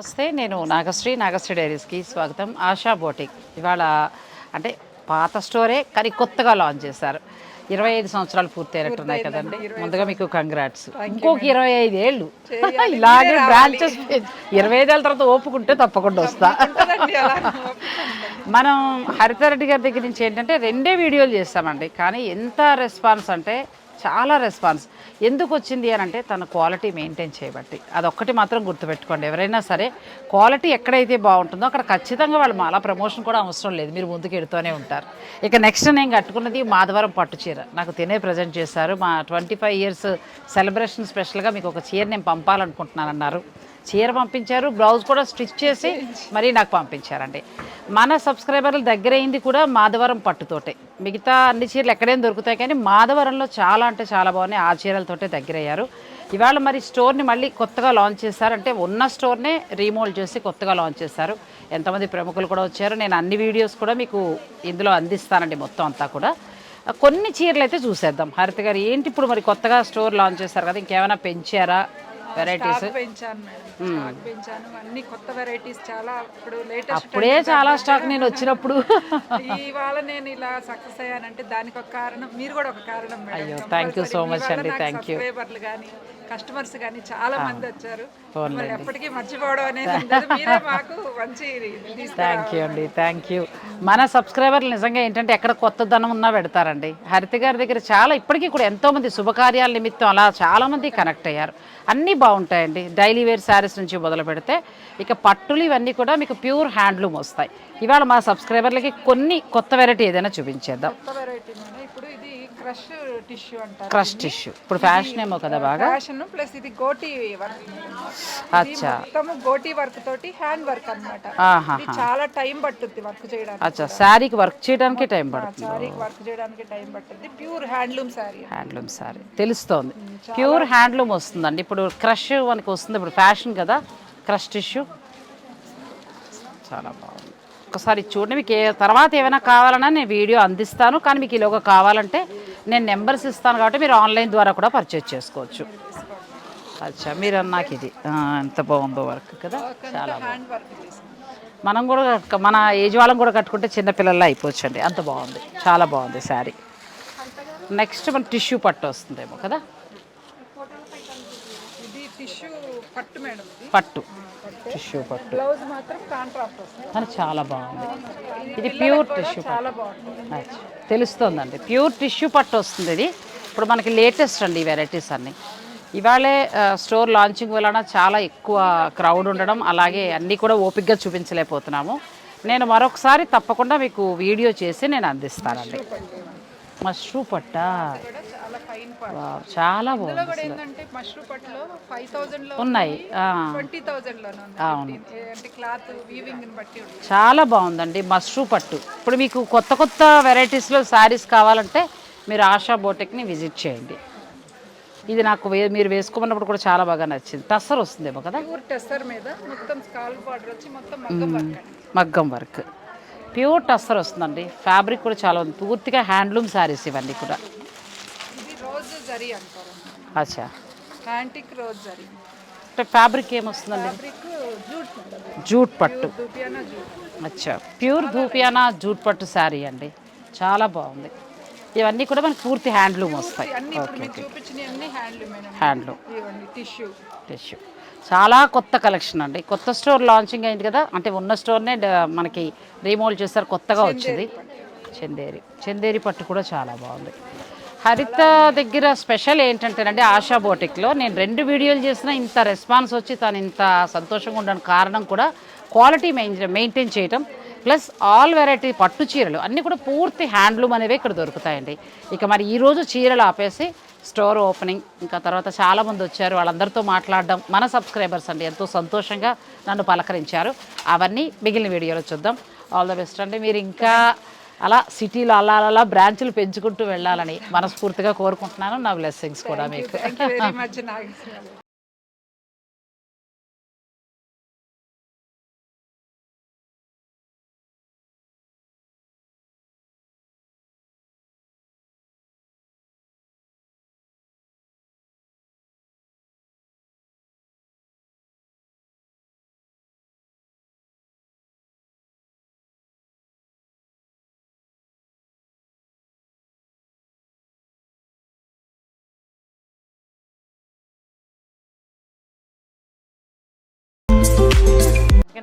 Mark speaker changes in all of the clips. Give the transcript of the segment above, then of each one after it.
Speaker 1: నమస్తే నేను నాగశ్రీ నాగశ్రీ డైరీస్కి స్వాగతం. ఆశా బోటిక్. ఇవాళ అంటే పాత స్టోరే కానీ కొత్తగా లాంచ్ చేశారు. ఇరవై ఐదు సంవత్సరాలు పూర్తయినట్టున్నాయి కదండి. ముందుగా మీకు కంగ్రాట్స్ ఇంకొక ఇరవై ఐదు ఏళ్ళు. ఇలాగే బ్రాంచెస్ ఇరవై ఐదేళ్ళ తర్వాత ఓపుకుంటే తప్పకుండా వస్తా. మనం హరితారెడ్డి గారి దగ్గర నుంచి ఏంటంటే రెండే వీడియోలు చేస్తామండి. కానీ ఎంత రెస్పాన్స్ అంటే చాలా రెస్పాన్స్. ఎందుకు వచ్చింది అని అంటే తన క్వాలిటీ మెయింటైన్ చేయబట్టి. అదొక్కటి మాత్రం గుర్తుపెట్టుకోండి. ఎవరైనా సరే క్వాలిటీ ఎక్కడైతే బాగుంటుందో అక్కడ ఖచ్చితంగా వాళ్ళు మాలా ప్రమోషన్ కూడా అవసరం లేదు. మీరు ముందుకు ఎడుతూనే ఉంటారు. ఇక నెక్స్ట్ నేను కట్టుకున్నది మాధవరం పట్టు చీర. నాకు తినే ప్రజెంట్ చేశారు. మా ట్వంటీ ఫైవ్ ఇయర్స్ సెలబ్రేషన్ స్పెషల్గా మీకు ఒక చీర నేను పంపాలనుకుంటున్నాను అన్నారు చీర పంపించారు బ్లౌజ్ కూడా స్టిచ్ చేసి మరీ నాకు పంపించారండి. మన సబ్స్క్రైబర్లు దగ్గర అయింది కూడా మాధవరం పట్టుతోటే. మిగతా అన్ని చీరలు ఎక్కడైనా దొరుకుతాయి కానీ మాధవరంలో చాలా అంటే చాలా బాగున్నాయి. ఆ చీరలతోటే దగ్గరయ్యారు. ఇవాళ మరి స్టోర్ని మళ్ళీ కొత్తగా లాంచ్ చేశారు. అంటే ఉన్న స్టోర్నే రీమోల్డ్ చేసి కొత్తగా లాంచ్ చేశారు. ఎంతమంది ప్రముఖులు కూడా వచ్చారు. నేను అన్ని వీడియోస్ కూడా మీకు ఇందులో అందిస్తానండి మొత్తం అంతా కూడా. కొన్ని చీరలు అయితే చూసేద్దాం. హరిత గారు ఏంటి ఇప్పుడు మరి కొత్తగా స్టోర్ లాంచ్ చేశారు కదా ఇంకేమైనా పెంచారా? వెరైటీస్
Speaker 2: పెంచాను మేడం స్టాక్ పెంచాను. అన్ని కొత్త వెరైటీస్ చాలా ఇప్పుడు లేటెస్ట్
Speaker 1: అప్పుడే చాలా స్టాక్ నేను వచ్చినప్పుడు.
Speaker 2: ఇవాళ నేను ఇలా సక్సెస్ అయ్యానంటే దానికి ఒక కారణం మీరు కూడా ఒక కారణం మేడం.
Speaker 1: అయ్యో, thank you so much అండి, you.
Speaker 2: సబ్స్క్రైబర్లు కానీ కస్టమర్స్ కానీ చాలా మంది వచ్చారు. ఎప్పటికీ మర్చిపోవడం అనేది ఉండదు మీరే మాకు మంచి ఇది తీసుకు-
Speaker 1: థ్యాంక్ యూ అండి థ్యాంక్ యూ మన సబ్స్క్రైబర్లు నిజంగా ఏంటంటే ఎక్కడ కొత్త ధనం ఉన్నా పెడతారండి. హరిత గారి దగ్గర చాలా ఇప్పటికీ కూడా ఎంతోమంది శుభకార్యాల నిమిత్తం అలా చాలామంది కనెక్ట్ అయ్యారు. అన్నీ బాగుంటాయండి. డైలీ వేర్ శారీస్ నుంచి మొదలు పెడితే ఇక పట్టులు ఇవన్నీ కూడా మీకు ప్యూర్ హ్యాండ్లూమ్ వస్తాయి. ఇవాళ మా సబ్స్క్రైబర్లకి కొన్ని కొత్త వెరైటీ ఏదైనా చూపించేద్దాం.
Speaker 2: కొత్త వెరైటీ మేడం ఇప్పుడు ఇది క్రష్ టిష్యూ అంటారు
Speaker 1: క్రష్ టిష్యూ ఇప్పుడు ఫ్యాషన్ ఏమో కదా బాగా.
Speaker 2: ఫ్యాషన్ ప్లస్ ఇది గోటి వర్క్
Speaker 1: అచ్చా.
Speaker 2: మొత్తము గోటి వర్క్ తోటి హ్యాండ్ వర్క్ అన్నమాట.
Speaker 1: ఆహా
Speaker 2: ఇది చాలా టైం పట్టుద్ది వర్క్ చేయడానికి
Speaker 1: అచ్చా శారీకి వర్క్ చేయడానికి టైం పడుతుంది.
Speaker 2: సారీకి వర్క్ చేయడానికి టైం పట్టుద్ది. Pure handloom sari
Speaker 1: handloom sari తెలుస్తోంది. ప్యూర్ హ్యాండ్లూమ్ వస్తుందండి. ఇప్పుడు క్రష్ మనకి వస్తుంది. ఇప్పుడు ఫ్యాషన్ కదా. Crush tissue. చాలా బాగుంది. ఒకసారి చూడండి. మీకు ఏ తర్వాత ఏమైనా కావాలన్నా నేను వీడియో అందిస్తాను. కానీ మీకు ఈలోగా కావాలంటే నేను నెంబర్స్ ఇస్తాను కాబట్టి మీరు ఆన్లైన్ ద్వారా కూడా పర్చేజ్ చేసుకోవచ్చు. అచ్చా మీరు నాకు ఇది ఎంత బాగుందో వర్క్ కదా. చాలా మనం కూడా మన ఏజ్ వాళ్ళం కూడా కట్టుకుంటే చిన్నపిల్లల్లో అయిపోవచ్చు అండి అంత బాగుంది. చాలా బాగుంది శారీ. నెక్స్ట్ మన టిష్యూ పట్టు వస్తుందేమో కదా?
Speaker 2: పట్టు
Speaker 1: టిష్యూ పట్టు. కానీ చాలా బాగుంది. ఇది ప్యూర్ టిష్యూ పట్టు. తెలుస్తోందండి. ప్యూర్ టిష్యూ పట్టు వస్తుంది ఇది. ఇప్పుడు మనకి లేటెస్ట్ అండి ఈ వెరైటీస్ అన్నీ. ఇవాళే స్టోర్ లాంచింగ్ వలన చాలా ఎక్కువ క్రౌడ్ ఉండడం అలాగే అన్నీ కూడా ఓపిక్గా చూపించలేకపోతున్నాము. నేను మరొకసారి తప్పకుండా మీకు వీడియో చేసి నేను అందిస్తానండి. మష్రూ పట్టా?
Speaker 2: చాలా
Speaker 1: బాగుంది ఉన్నాయి. అవును. చాలా బాగుందండి మష్రూ పట్టు. ఇప్పుడు మీకు కొత్త కొత్త వెరైటీస్లో శారీస్ కావాలంటే మీరు ఆశా బోటెక్ని విజిట్ చేయండి. ఇది నాకు మీరు వేసుకోమన్నప్పుడు కూడా చాలా బాగా నచ్చింది. టస్సర్ వస్తుందేమో కదా?
Speaker 2: టెస్సర్ మీద మొత్తం స్కాల్ బార్డర్ వచ్చి మొత్తం మగ్గం వర్క్
Speaker 1: ప్యూర్ టస్సర్ వస్తుందండి. ఫ్యాబ్రిక్ కూడా చాలా ఉంది. పూర్తిగా హ్యాండ్లూమ్ శారీస్ ఇవన్నీ కూడా.
Speaker 2: ఇది రోజ్ జరీ అంటారు.
Speaker 1: అచ్చా.
Speaker 2: Antique rose zari.
Speaker 1: అంటే ఫ్యాబ్రిక్ ఏమొస్తుందండి?
Speaker 2: జూట్
Speaker 1: పట్టు. అచ్చా. ప్యూర్ ధూపియానా జూట్ పట్టు శారీ అండి. చాలా బాగుంది. ఇవన్నీ కూడా మనకి పూర్తి హ్యాండ్లూమ్ వస్తాయి.
Speaker 2: Handloom tissue.
Speaker 1: టిష్యూ. చాలా కొత్త కలెక్షన్ అండి. కొత్త స్టోర్ లాంచింగ్ అయింది కదా అంటే ఉన్న స్టోర్నే మనకి రీమోల్డ్ చేస్తారు కొత్తగా వచ్చింది. చందేరి. చందేరి పట్టు కూడా చాలా బాగుంది. హరిత దగ్గర స్పెషల్ ఏంటంటేనండి ఆశా బోటిక్లో నేను రెండు వీడియోలు చేసినా ఇంత రెస్పాన్స్ వచ్చి తను ఇంత సంతోషంగా ఉండడానికి కారణం కూడా క్వాలిటీ మెయిన్ మెయింటైన్ చేయటం. ప్లస్ ఆల్ వెరైటీ పట్టు చీరలు అన్నీ కూడా పూర్తి హ్యాండ్లూమ్ అనేవి ఇక్కడ దొరుకుతాయండి. ఇక మరి ఈరోజు చీరలు ఆపేసి స్టోర్ ఓపెనింగ్ ఇంకా తర్వాత చాలామంది వచ్చారు వాళ్ళందరితో మాట్లాడడం మన సబ్స్క్రైబర్స్ అండి ఎంతో సంతోషంగా నన్ను పలకరించారు. అవన్నీ మిగిలిన వీడియోలో చూద్దాం. ఆల్ ద బెస్ట్ అండి. మీరు ఇంకా అలా సిటీలో అలా అలా బ్రాంచులు పెంచుకుంటూ వెళ్ళాలని మనస్ఫూర్తిగా కోరుకుంటున్నాను. నా బ్లెస్సింగ్స్ కూడా మీకు.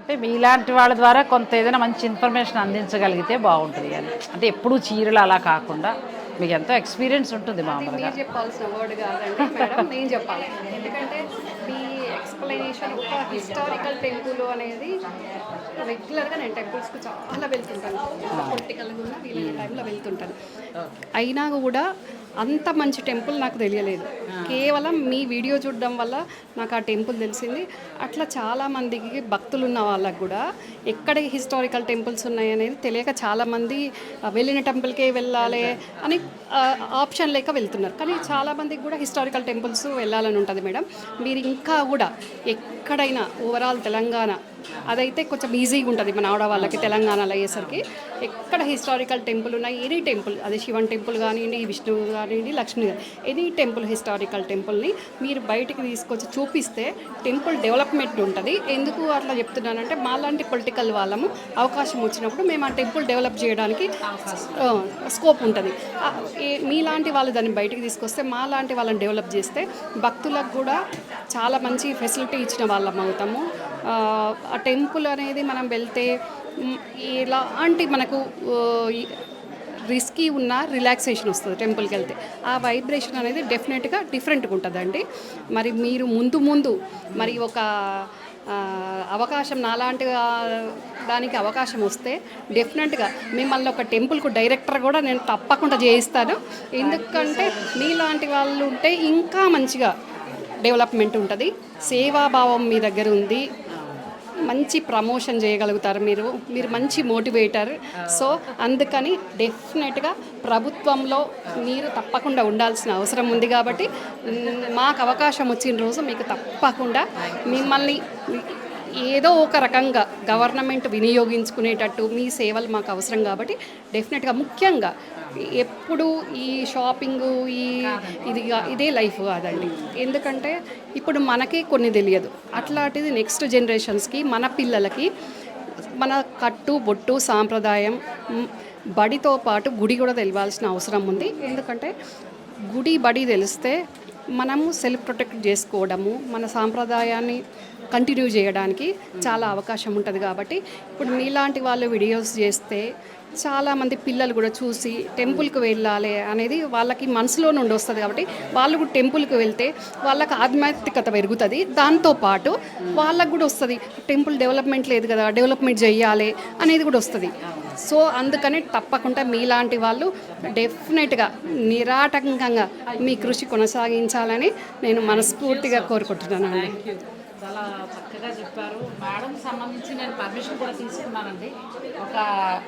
Speaker 1: అంటే మీలాంటి వాళ్ళ ద్వారా కొంత ఏదైనా మంచి ఇన్ఫర్మేషన్ అందించగలిగితే బాగుంటుంది అని అంటే ఎప్పుడూ చీరలు అలా కాకుండా మీకు ఎంతో ఎక్స్పీరియన్స్ ఉంటుంది మామూలుగా.
Speaker 3: చెప్పాల్సిన వర్డ్ కాదండి మేడం నేను చెప్పాలి. ఎందుకంటే మీ ఎక్స్ప్లెనేషన్ ఒక హిస్టారికల్ టెంపుల్ అనేది రెగ్యులర్గా నేను టెంపుల్స్కి చాలా వెళ్తుంటాను. పొలిటికల్గా ఉన్న వీలైన టైంలో వెళ్తుంటాను. అయినా కూడా అంత మంచి టెంపుల్ నాకు తెలియలేదు. కేవలం మీ వీడియో చూడడం వల్ల నాకు ఆ టెంపుల్ తెలిసింది. అట్లా చాలామందికి భక్తులు ఉన్న వాళ్ళకు కూడా ఎక్కడ హిస్టారికల్ టెంపుల్స్ ఉన్నాయి అనేది తెలియక చాలామంది వెళ్ళిన టెంపుల్కే వెళ్ళాలి అని ఆప్షన్ లేక వెళ్తున్నారు. కానీ చాలా మందికి కూడా హిస్టారికల్ టెంపుల్స్ వెళ్ళాలని ఉంటుంది మేడం. మీరు ఇంకా కూడా ఎక్కడైనా ఓవరాల్ తెలంగాణ అదైతే కొంచెం ఈజీగా ఉంటుంది మన ఆడవాళ్ళకి తెలంగాణలో అయ్యేసరికి. ఎక్కడ హిస్టారికల్ టెంపుల్ ఉన్నాయి ఎనీ టెంపుల్ అది శివన్ టెంపుల్ కానివ్వండి విష్ణువు కానివ్వండి లక్ష్మీ ఎనీ టెంపుల్ హిస్టారికల్ టెంపుల్ని మీరు బయటికి తీసుకొచ్చి చూపిస్తే టెంపుల్ డెవలప్మెంట్ ఉంటుంది. ఎందుకు అట్లా చెప్తున్నానంటే మాలాంటి పొలిటికల్ వాళ్ళము అవకాశం వచ్చినప్పుడు మేము ఆ టెంపుల్ డెవలప్ చేయడానికి స్కోప్ ఉంటుంది. మీలాంటి వాళ్ళు దాన్ని బయటికి తీసుకొస్తే మాలాంటి వాళ్ళని డెవలప్ చేస్తే భక్తులకు కూడా చాలా మంచి ఫెసిలిటీ ఇచ్చిన వాళ్ళం అవుతాము. ఆ, టెంపుల్ అనేది మనం వెళ్తే ఇలాంటి ఎలాంటి మనకు రిస్కీ ఉన్న రిలాక్సేషన్ వస్తుంది టెంపుల్కి వెళ్తే. ఆ వైబ్రేషన్ అనేది డెఫినెట్గా డిఫరెంట్గా ఉంటుందండి. మరి మీరు ముందు ముందు మరి ఒక అవకాశం నాలాంటి దానికి అవకాశం వస్తే డెఫినెట్గా మిమ్మల్ని ఒక టెంపుల్కు డైరెక్టర్ కూడా నేను తప్పకుండా చేయిస్తాను. ఎందుకంటే మీలాంటి వాళ్ళు ఉంటే ఇంకా మంచిగా డెవలప్మెంట్ ఉంటుంది. సేవాభావం మీ దగ్గర ఉంది. మంచి ప్రమోషన్ చేయగలుగుతారు మీరు. మీరు మంచి మోటివేటర్. సో అందుకని డెఫినెట్గా ప్రభుత్వంలో మీరు తప్పకుండా ఉండాల్సిన అవసరం ఉంది కాబట్టి మాకు అవకాశం వచ్చిన రోజు మీకు తప్పకుండా మిమ్మల్ని ఏదో ఒక రకంగా గవర్నమెంట్ వినియోగించుకునేటట్టు మీ సేవలు మాకు అవసరం కాబట్టి డెఫినెట్గా ముఖ్యంగా ఎప్పుడు ఈ షాపింగ్ ఈ ఇది ఇదే లైఫ్ కాదండి. ఎందుకంటే ఇప్పుడు మనకే కొన్ని తెలియదు. అట్లాంటిది నెక్స్ట్ జనరేషన్స్కి మన పిల్లలకి మన కట్టు బొట్టు సాంప్రదాయం బడితో పాటు గుడి కూడా తెలియాల్సిన అవసరం ఉంది. ఎందుకంటే గుడి బడి తెలిస్తే మనము సెల్ఫ్ ప్రొటెక్ట్ చేసుకోవడము మన సాంప్రదాయాన్ని కంటిన్యూ చేయడానికి చాలా అవకాశం ఉంటుంది కాబట్టి ఇప్పుడు మీలాంటి వాళ్ళు వీడియోస్ చేస్తే చాలామంది పిల్లలు కూడా చూసి టెంపుల్కి వెళ్ళాలి అనేది వాళ్ళకి మనసులో నుండి వస్తుంది కాబట్టి వాళ్ళు కూడా టెంపుల్కి వెళ్తే వాళ్ళకి ఆధ్యాత్మికత పెరుగుతుంది. దాంతోపాటు వాళ్ళకు కూడా వస్తుంది టెంపుల్ డెవలప్మెంట్ లేదు కదా డెవలప్మెంట్ చేయాలి అనేది కూడా వస్తుంది. సో అందుకని తప్పకుండా మీలాంటి వాళ్ళు డెఫినెట్గా నిరాటంకంగా మీ కృషి కొనసాగించాలని నేను మనస్ఫూర్తిగా కోరుకుంటున్నాను అండి
Speaker 1: చాలా చక్కగా చెప్పారు. మేడం సంబంధించి నేను పర్మిషన్ కూడా తీసుకున్నానండి. ఒక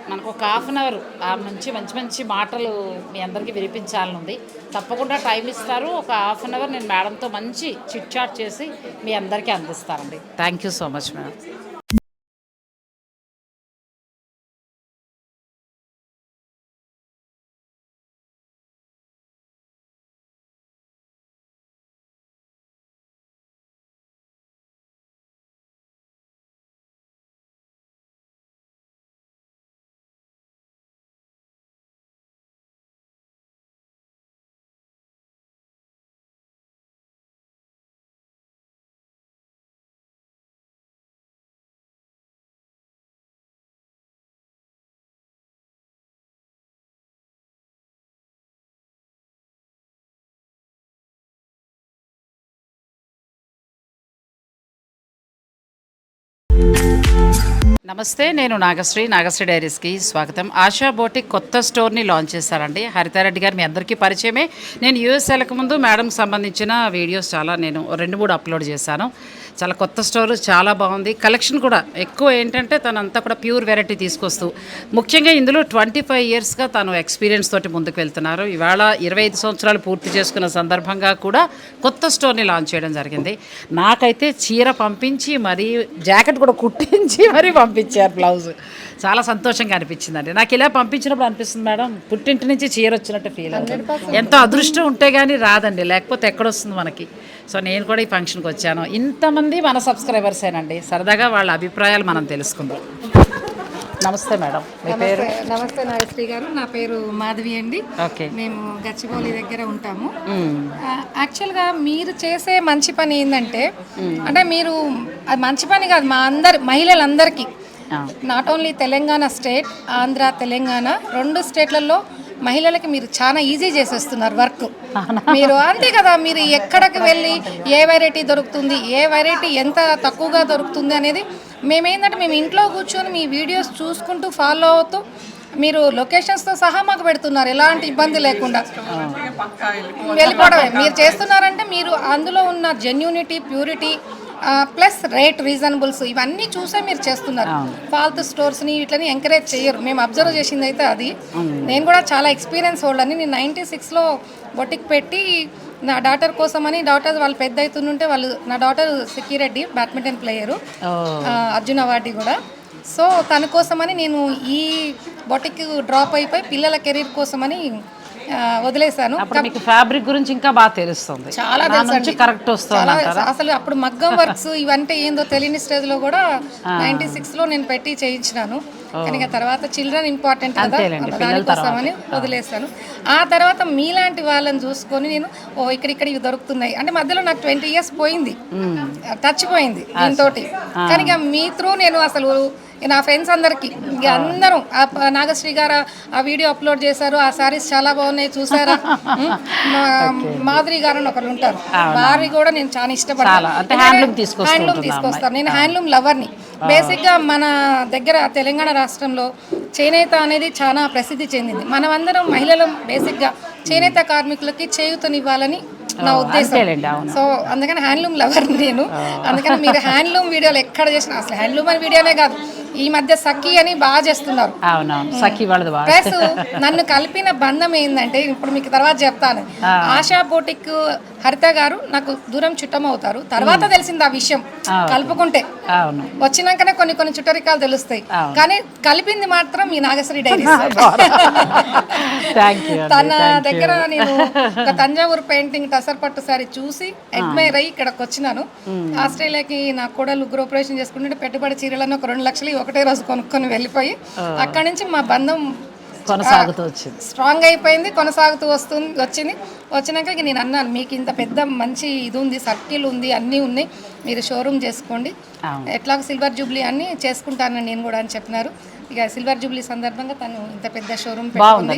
Speaker 1: మనకు ఒక హాఫ్ అన్ అవర్ ఆ నుంచి మంచి మంచి మాటలు మీ అందరికీ వినిపించాలనుంది. తప్పకుండా టైం ఇస్తారు. ఒక హాఫ్ అన్ అవర్ నేను మేడంతో మంచి చిట్ చాట్ చేసి మీ అందరికీ అందిస్తానండి. Thank you so much madam నమస్తే నేను నాగశ్రీ నాగశ్రీ డైరీస్కి స్వాగతం. ఆశా బోటిక్ కొత్త స్టోర్ని లాంచ్ చేశారండి. హరితారెడ్డి గారు మీ అందరికీ పరిచయమే. నేను యూఎస్ వెళ్ళక ముందు మేడంకి సంబంధించిన వీడియోస్ చాలా నేను రెండు మూడు అప్లోడ్ చేశాను. చాలా కొత్త స్టోర్ చాలా బాగుంది. కలెక్షన్ కూడా ఎక్కువ ఏంటంటే తనంతా కూడా ప్యూర్ వెరైటీ తీసుకొస్తూ ముఖ్యంగా ఇందులో ట్వంటీ ఫైవ్ ఇయర్స్గా తను ఎక్స్పీరియన్స్ తోటి ముందుకు వెళ్తున్నారు. ఇవాళ ఇరవై ఐదు సంవత్సరాలు పూర్తి చేసుకున్న సందర్భంగా కూడా కొత్త స్టోర్ని లాంచ్ చేయడం జరిగింది. నాకైతే చీర పంపించి మరీ జాకెట్ కూడా కుట్టించి మరీ పంపించారు బ్లౌజ్. చాలా సంతోషంగా అనిపించిందండి. నాకు ఇలా పంపించినప్పుడు అనిపిస్తుంది మేడం పుట్టింటి నుంచి చీర వచ్చినట్టు ఫీల్ అవుతుంది. ఎంతో అదృష్టం ఉంటే కానీ రాదండి లేకపోతే ఎక్కడొస్తుంది మనకి? సో నేను కూడా ఈ ఫంక్షన్కి వచ్చాను. ఇంతమంది మన సబ్స్క్రైబర్సేనండి సరదాగా వాళ్ళ అభిప్రాయాలు మనం తెలుసుకుందాం. నమస్తే మేడం. మీ పేరు?
Speaker 4: నమస్తే నాగశ్రీ గారు. నా పేరు మాధవి అండి.
Speaker 1: ఓకే.
Speaker 4: మేము గచ్చిబౌలి దగ్గర ఉంటాము. యాక్చువల్గా మీరు చేసే మంచి పని ఏంటంటే అంటే మీరు అది మంచి పని కాదు మా అందరి మహిళలందరికీ. Not only Telangana state Andhra Telangana రెండు స్టేట్లలో మహిళలకి మీరు చాలా ఈజీ చేసేస్తున్నారు వర్క్ మీరు అంతే కదా మీరు ఎక్కడికి వెళ్ళి ఏ వెరైటీ దొరుకుతుంది ఏ వెరైటీ ఎంత తక్కువగా దొరుకుతుంది అనేది మేమేంటంటే మేము ఇంట్లో కూర్చొని మీ వీడియోస్ చూసుకుంటూ ఫాలో అవుతూ మీరు లొకేషన్స్తో సహా మాకు పెడుతున్నారు ఎలాంటి ఇబ్బంది లేకుండా. వెళ్ళిపోవడమే. మీరు చేస్తున్నారంటే మీరు అందులో ఉన్న genuinity purity plus rate reasonables ఇవన్నీ చూసే మీరు చేస్తున్నారు. ఫాల్తు స్టోర్స్ని వీటిని ఎంకరేజ్ చేయరు. మేము అబ్జర్వ్ చేసింది అయితే అది. నేను కూడా చాలా ఎక్స్పీరియన్స్ హోల్డర్ని. నేను నైంటీ సిక్స్లో బొటిక్ పెట్టి నా డాటర్ కోసమని డాటర్ వాళ్ళు పెద్ద అవుతుంటే వాళ్ళు నా daughter Sikkireddy badminton player. Arjun award కూడా. సో తన కోసమని నేను ఈ బొటిక్ డ్రాప్ అయిపోయి పిల్లల కెరీర్ కోసమని వదిలేశాను.
Speaker 1: అప్పుడు మీకు ఫ్యాబ్రిక్ గురించి ఇంకా బాగా తెలుస్తుంది.
Speaker 4: చాలా.
Speaker 1: నుంచి కరెక్ట్ వస్తుంది
Speaker 4: అసలు అప్పుడు మగ్గం వర్క్స్ ఇవంటే ఏందో తెలియని స్టేజ్లో కూడా నైన్టీ సిక్స్లో నేను పెట్టి చేయించినాను. కానీ తర్వాత చిల్డ్రన్ ఇంపార్టెంట్ కదా దానికోసమని వదిలేస్తాను ఆ. తర్వాత మీలాంటి వాళ్ళని చూసుకొని నేను ఓ ఇక్కడ ఇక్కడ ఇవి దొరుకుతున్నాయి. అంటే మధ్యలో నాకు ట్వంటీ ఇయర్స్ పోయింది. టచ్ పోయింది దీంతో కానీ ఇక మీ త్రూ నేను అసలు నా ఫ్రెండ్స్ అందరికి ఇక అందరూ ఆ నాగశ్రీ గారు ఆ వీడియో అప్లోడ్ చేశారు ఆ సారీస్ చాలా బాగున్నాయి చూసారా? ఉమ్, మా- మాధురి గారు అని ఒకరు ఉంటారు. వారి కూడా నేను చాలా
Speaker 1: చాలా.
Speaker 4: ఇష్టపడతాను
Speaker 1: అంటే handloom తీసుకొస్తూ
Speaker 4: హ్యాండ్లూమ్
Speaker 1: ఉంటుందా
Speaker 4: తీసుకొస్తాను నేను హ్యాండ్లూమ్ లవర్ని బేసిక్గా మన దగ్గర తెలంగాణ రాష్ట్రంలో చేనేత అనేది చాలా ప్రసిద్ధి చెందింది. మనమందరం మహిళలు బేసిక్గా చేనేత కార్మికులకి చేయూతనివ్వాలని నా ఉద్దేశం.
Speaker 1: అంతేలేండి అవును.
Speaker 4: సో అందుకని హ్యాండ్లూమ్ లవర్ నేను. అందుకని మీరు హ్యాండ్లూమ్ వీడియోలు ఎక్కడ చేసినా అసలు హ్యాండ్లూమ్ అని వీడియోనే కాదు. ఈ మధ్య సఖీ అని బాగా చేస్తున్నారు.
Speaker 1: అవునవును సఖి వాళ్ళది బాగా
Speaker 4: ప్లస్ నన్ను కలిపిన బంధం ఏంటంటే ఇప్పుడు మీకు తర్వాత చెప్తాను. ఆశా బోటిక్ హరిత గారు నాకు దూరం చుట్టం అవుతారు. తర్వాత తెలిసింది ఆ విషయం కలుపుకుంటే. వచ్చినాకనే కొన్ని కొన్ని చుట్టరికాలు తెలుస్తాయి. కానీ కలిపింది మాత్రం మీ నాగశ్రీ
Speaker 1: యూ
Speaker 4: తన దగ్గర నేను ఒక తంజావూరు పెయింటింగ్ టసర్ పట్టు సారీ చూసి అడ్మైర్ అయ్యి ఇక్కడికి వచ్చినాను ఆస్ట్రేలియాకి నా కోడలు గృహప్రవేశం చేసుకుంటుంటే పెట్టుబడి చీరలను ఒక రెండు లక్షలు ఒకటే రోజు కొనుక్కొని వెళ్ళిపోయి అక్కడి నుంచి మా బంధం
Speaker 1: కొనసాగుతూ వచ్చింది.
Speaker 4: స్ట్రాంగ్ అయిపోయింది కొనసాగుతూ వస్తుంది వచ్చింది. వచ్చినాక ఇక నేను అన్నాను మీకు ఇంత పెద్ద మంచి ఇది ఉంది సర్కిల్ ఉంది అన్నీ ఉన్నాయి మీరు షోరూమ్ చేసుకోండి. ఎట్లాగో సిల్వర్ జూబ్లీ అన్ని చేసుకుంటాను నేను కూడా అని చెప్పినారు. ఇక సిల్వర్ జూబ్లీ సందర్భంగా తను ఇంత పెద్ద షోరూమ్
Speaker 1: బాగుంది.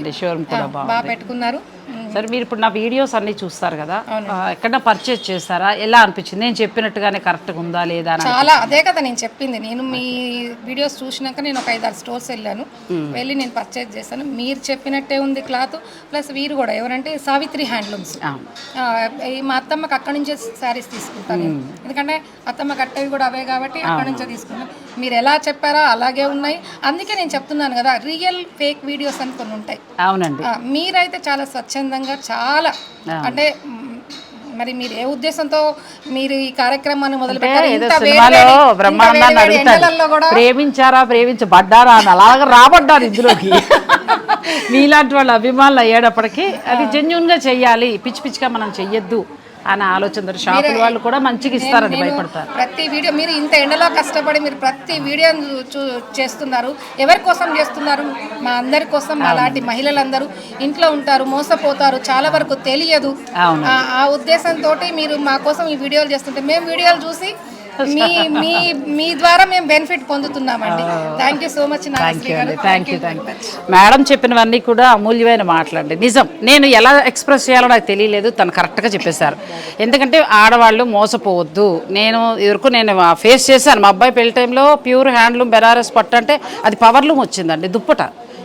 Speaker 4: బాగా పెట్టుకున్నారు.
Speaker 1: సరే మీరు ఇప్పుడు నా వీడియోస్ అన్ని చూస్తారు కదా. ఆ, ఎక్కడన్నా పర్చేజ్ చేస్తారా ఎలా అనిపించింది? నేను చెప్పినట్టుగానే కరెక్ట్గా ఉందా లేదా అని
Speaker 4: చాలా అదే కదా నేను చెప్పింది. నేను మీ వీడియోస్ చూసినాక నేను ఒక ఐదారు స్టోర్స్ వెళ్ళాను. వెళ్ళి నేను పర్చేజ్ చేశాను. మీరు చెప్పినట్టే ఉంది క్లాత్ ప్లస్ వీరు కూడా ఎవరంటే సావిత్రి హ్యాండ్లూమ్స్ మా అత్తమ్మకి అక్కడి నుంచే శారీస్ తీసుకుంటాను. ఎందుకంటే అత్తమ్మ కట్టేవి కూడా అవే కాబట్టి అక్కడి నుంచే తీసుకున్నాను. మీరు ఎలా చెప్పారో అలాగే ఉన్నాయి. అందుకే నేను చెప్తున్నాను కదా రియల్ ఫేక్ వీడియోస్ అని కొన్ని ఉంటాయి.
Speaker 1: అవునండి.
Speaker 4: మీరైతే చాలా స్వచ్ఛందంగా చాలా అంటే మరి మీరు ఏ ఉద్దేశంతో మీరు ఈ కార్యక్రమాన్ని మొదలు పెట్టారు?
Speaker 1: ప్రేమించారా ప్రేమించబడ్డారా అని అలాగా రాబడ్డారు ఇందులోకి. మీలాంటి వాళ్ళ అభిమానులు అయ్యేటప్పటికి అది జెన్యున్గా చెయ్యాలి. పిచ్చి పిచ్చిగా మనం చెయ్యొద్దు. అనే ఆలోచన షాపుల వాళ్ళు కూడా మంచిగా ఇస్తారని భయపడతారు.
Speaker 4: ప్రతి వీడియో మీరు ఇంత ఎండలో కష్టపడి మీరు ప్రతి వీడియో చేస్తున్నారు. ఎవరి కోసం చేస్తున్నారు? మా అందరి కోసం మా లాంటి మహిళలందరూ ఇంట్లో ఉంటారు మోసపోతారు చాలా వరకు తెలియదు. ఆ ఉద్దేశంతో మీరు మా కోసం ఈ వీడియోలు చేస్తుంటే మేము వీడియోలు చూసి మీ మీ మీ ద్వారా మేము benefit పొందుతున్నామండి. Thank you so much
Speaker 1: thank you అండి. Thank you thank you madam చెప్పినవన్నీ కూడా అమూల్యమైన మాటలండి. నిజం. నేను ఎలా ఎక్స్ప్రెస్ చేయాలో నాకు తెలియలేదు. తను కరెక్ట్గా చెప్పేశారు. ఎందుకంటే ఆడవాళ్ళు మోసపోవద్దు. నేను ఇదివరకు నేను ఫేస్ చేశాను. మా అబ్బాయి పెళ్ళి టైంలో ప్యూర్ హ్యాండ్లూమ్ బెనారస్ పట్టు అంటే అది పవర్లూమ్ వచ్చిందండి. దుప్పట.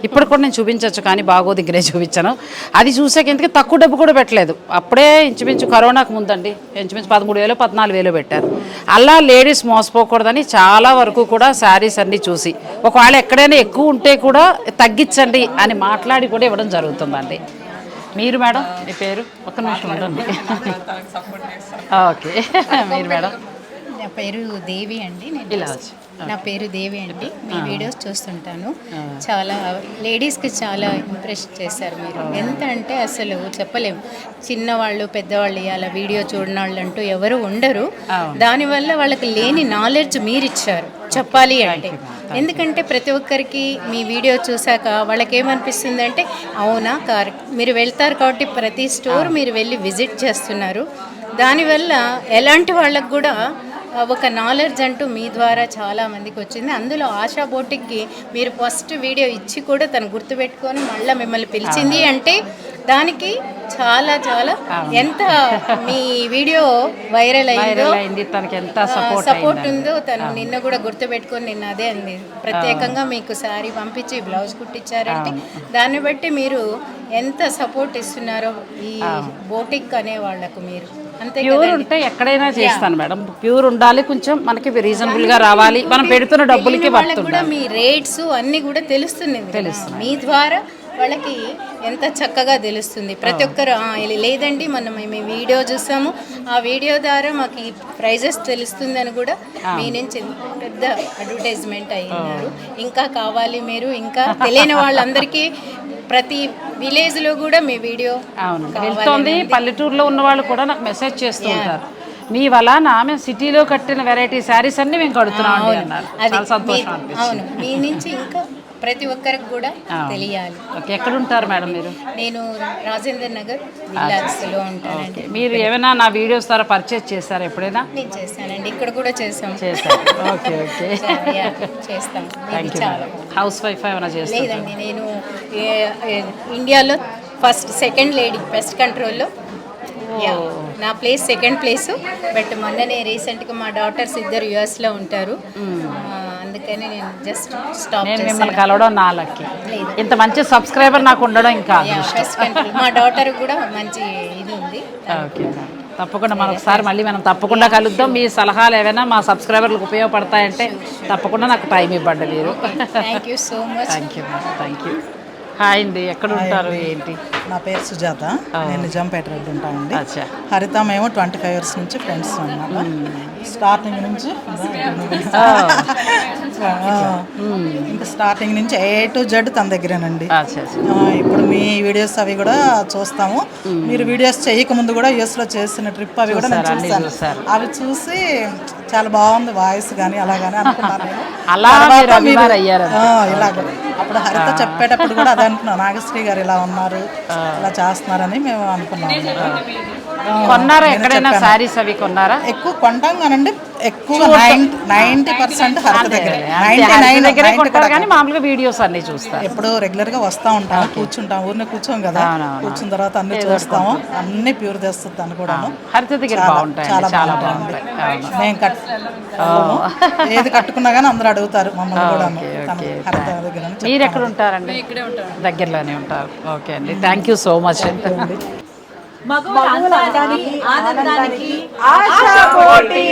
Speaker 1: ఇప్పుడు కూడా నేను చూపించవచ్చు కానీ బాగోదు ఇంకనే చూపించాను. అది చూసాక ఎందుకు తక్కువ డబ్బు కూడా పెట్టలేదు. అప్పుడే ఇంచుమించు కరోనాకు ముందండి. ఇంచుమించు పదమూడు వేలు పద్నాలుగు వేలు పెట్టారు. అలా లేడీస్ మోసపోకూడదని చాలా వరకు కూడా శారీస్ అన్నీ చూసి ఒకవేళ ఎక్కడైనా ఎక్కువ ఉంటే కూడా తగ్గించండి అని మాట్లాడి కూడా ఇవ్వడం జరుగుతుందండి. మీరు మేడం మీ పేరు? ఒక్క నిమిషం ఉంటుంది ఓకే. మీరు మేడం.
Speaker 5: నా పేరు దేవి అండి. నేను నా పేరు దేవి అండి. మీ వీడియోస్ చూస్తుంటాను. చాలా లేడీస్కి చాలా ఇంప్రెస్ చేశారు మీరు. ఎంత అంటే అసలు చెప్పలేము చిన్నవాళ్ళు పెద్దవాళ్ళు అలా వీడియో చూడని వాళ్ళు అంటూ ఎవరు ఉండరు. దానివల్ల వాళ్ళకి లేని నాలెడ్జ్ మీరు ఇచ్చారు చెప్పాలి అంటే. ఎందుకంటే ప్రతి ఒక్కరికి మీ వీడియో చూశాక వాళ్ళకి ఏమనిపిస్తుంది అంటే అవునా కార్ మీరు వెళ్తారు కాబట్టి ప్రతి స్టోర్ మీరు వెళ్ళి విజిట్ చేస్తున్నారు. దానివల్ల ఎలాంటి వాళ్ళకు కూడా ఒక నాలెడ్జ్ అంటూ మీ ద్వారా చాలా మందికి వచ్చింది. అందులో ఆశా బోటిక్కి మీరు ఫస్ట్ వీడియో ఇచ్చి కూడా తను గుర్తుపెట్టుకొని మళ్ళీ మిమ్మల్ని పిలిచింది అంటే దానికి చాలా చాలా ఎంత మీ వీడియో వైరల్ అయిందో
Speaker 1: వైరల్ అయింది తనకి ఎంత సపోర్ట్
Speaker 5: ఉందో తను నిన్న కూడా గుర్తుపెట్టుకొని నిన్న అదే అంది. ప్రత్యేకంగా మీకు సారీ పంపించి బ్లౌజ్ కుట్టించారంటే దాన్ని బట్టి మీరు ఎంత సపోర్ట్ ఇస్తున్నారో ఈ బోటిక్ అనే వాళ్ళకు మీరు.
Speaker 1: ప్యూర్ ఉంటే ఎక్కడైనా చేస్తాను మేడం. ప్యూర్ ఉండాలి కొంచెం మనకి రీజనబుల్గా రావాలి. మనం పెడుతున్న డబ్బులకి
Speaker 5: కూడా మీ రేట్స్ అన్ని కూడా తెలుస్తుంది తెలుస్తుంది. మీ ద్వారా వాళ్ళకి ఎంత చక్కగా తెలుస్తుంది. ప్రతి ఒక్కరు "ఆ, ఇది లేదండి మనం మేము వీడియో చూసాము. ఆ వీడియో ద్వారా మాకు ఈ ప్రైజెస్ తెలుస్తుంది అని కూడా మీ నుంచి పెద్ద అడ్వర్టైజ్మెంట్ అయ్యినారు ఇంకా కావాలి మీరు ఇంకా తెలియని వాళ్ళందరికీ ప్రతి విలేజ్లో కూడా మీ వీడియో
Speaker 1: అవును. వెళ్తోంది. పల్లెటూరులో ఉన్న వాళ్ళు కూడా నాకు మెసేజ్ చేస్తూ ఉంటారు. మీ వలన మేము సిటీలో కట్టిన వెరైటీ శారీస్ అన్ని మేము కడుతున్నాం అన్నారు. చాలా సంతోషం
Speaker 5: అవును. మీ నుంచి ఇంకా ప్రతి ఒక్కరికి కూడా తెలియాలి.
Speaker 1: ఓకే ఎక్కడ ఉంటారు మేడం మీరు?
Speaker 5: నేను రాజేంద్ర నగర్ విల్లాస్లో ఉంటానండి.
Speaker 1: మీరు ఏమైనా నా వీడియోస్ ద్వారా పర్చేస్ చేశారా ఎప్పుడైనా?
Speaker 5: నేను చేస్తానండి ఇక్కడ కూడా చేసాం
Speaker 1: చేశారు. Okay okay.
Speaker 5: చేస్తాం. చాలా
Speaker 1: హౌస్ వైఫ్ ఏమైనా చేస్తారు
Speaker 5: లేదండి నేను ఇండియాలో ఫస్ట్ సెకండ్ లేడీ పెస్ట్ కంట్రోల్లో. యా, నా ప్లేస్ సెకండ్ ప్లేస్. బట్ మొన్ననే రీసెంట్గా మా డాటర్స్ ఇద్దరు యుఎస్లో ఉంటారు. అందుకని నేను జస్ట్ స్టాప్
Speaker 1: నేను మిమ్మల్ని కలవడం నా లక్కి. ఇంత మంచి సబ్స్క్రైబర్ నాకు ఉండడం ఇంకా
Speaker 5: మా డాటర్ కూడా మంచి ఇది ఉంది.
Speaker 1: ఓకే. తప్పకుండా మనం ఒకసారి మళ్ళీ మనం తప్పకుండా కలుద్దాం. మీ సలహాలు ఏమైనా మా సబ్స్క్రైబర్లకు ఉపయోగపడతాయంటే తప్పకుండా నాకు టైం ఇవ్వండి మీరు.
Speaker 5: Thank you so much
Speaker 1: thank you thank you hi అండి ఎక్కడ ఉంటారు ఏంటి?
Speaker 6: నా పేరు సుజాత. నేను నిజాంపేట రెడ్డి
Speaker 1: అచ్చా.
Speaker 6: హరిత మేము ట్వంటీ ఫైవ్ ఇయర్స్ నుంచి ఫ్రెండ్స్ అన్నమాట. స్టార్టింగ్ నుంచి ఇంకా స్టార్టింగ్ నుంచి ఏ టు జెడ్ తన దగ్గరేనండి. ఇప్పుడు మీ వీడియోస్ అవి కూడా చూస్తాము. మీరు వీడియోస్ చేయక ముందు కూడా యూఎస్లో చేసిన ట్రిప్ అవి కూడా నేను చూసాను. అవి చూసి చాలా బాగుంది వాయిస్ కానీ అలా కానీ అనుకున్నాను.
Speaker 1: అలా
Speaker 6: ఇలాగ. అప్పుడు హరిత చెప్పేటప్పుడు కూడా అదే అనుకున్నాం నాగశ్రీ గారు ఇలా ఉన్నారు ఇలా చేస్తున్నారని మేము అనుకున్నాం
Speaker 1: కొన్నారా? ఎక్కడైనా శారీస్ అవి కొన్నారా?
Speaker 6: ఎక్కువ కొంటాం కానండి ఎక్కువ నైన్టీ పర్సెంట్ హరిత దగ్గర. నైన్
Speaker 1: కొంటారు కానీ మామూలుగా వీడియోస్ అన్ని చూస్తారు.
Speaker 6: ఎప్పుడు రెగ్యులర్గా వస్తా ఉంటాం కూర్చుంటాం ఊరినే కూర్చోం కదా. కూర్చున్న తర్వాత అన్ని చూస్తాము. అన్ని ప్యూర్ తెస్తుంది తను కూడా
Speaker 1: హరిత దగ్గర బాగుంటాయి
Speaker 6: చాలా బాగుంటాయి.
Speaker 1: అవును.
Speaker 6: మేము కట్ ఏది కట్టుకున్నా కానీ అందరూ అడుగుతారు మమ్మల్ని కూడా హరిత దగ్గర
Speaker 1: మీరు ఎక్కడ ఉంటారండి? దగ్గరలోనే ఉంటారు. ఓకే అండి. Thank you so much. అండి.
Speaker 7: మగవాళ్ళ అందానికి ఆనందానికి ఆశా పోటీ